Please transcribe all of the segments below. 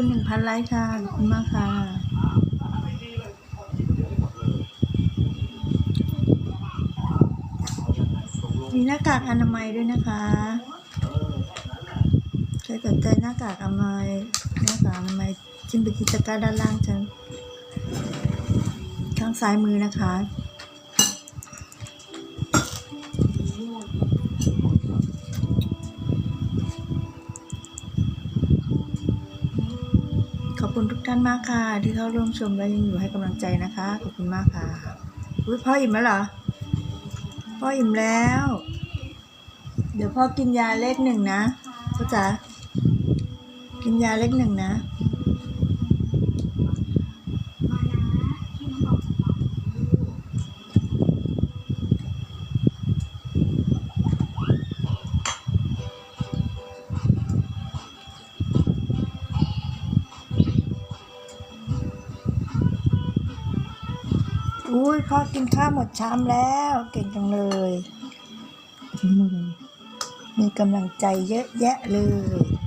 คุณหนึ่งพันไลค์ค่ะ ขอบคุณมากค่ะมีหน้ากากอนามัยด้วยนะคะใครสนใจหน้ากากอนามัยหน้ากากอนามัยจิ้มไปที่ตะกร้าด้านล่างฉันข้างซ้ายมือนะคะ คุณทุกท่านมากค่ะ ที่เข้าร่วมชมและยังอยู่ให้กำลังใจนะคะ ขอบคุณมากค่ะอุ้ยพ่ออิ่มแล้วเหรอ พ่ออิ่มแล้ว เดี๋ยวพ่อกินยาเลขหนึ่งนะพ่อจ๋ากินยาเลขหนึ่งนะ อุ้ยพ่อกินข้าวหมดชามแล้ว เก่งจังเลย มีกำลังใจเยอะแยะเลย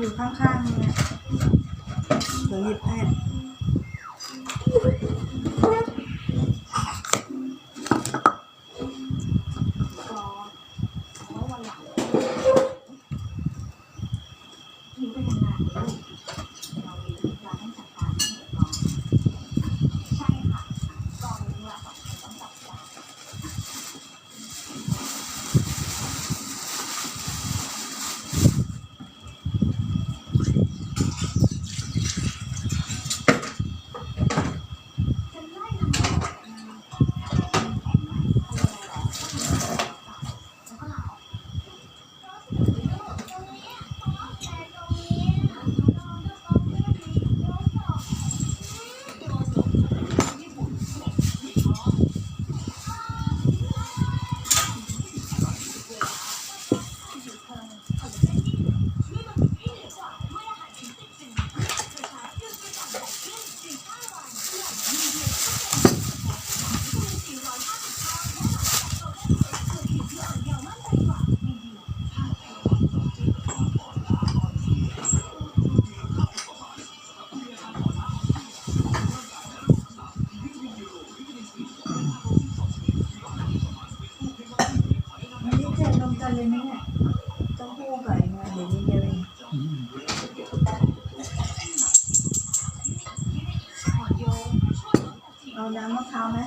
อยู่ข้างๆเนี่ยเดี๋ยวหยิบให้ กันเลยเนี่ยต้องคู่กับไอ้เนเดี๋ยวนี้เดียเองเอาน้ำมะพร้าวไหม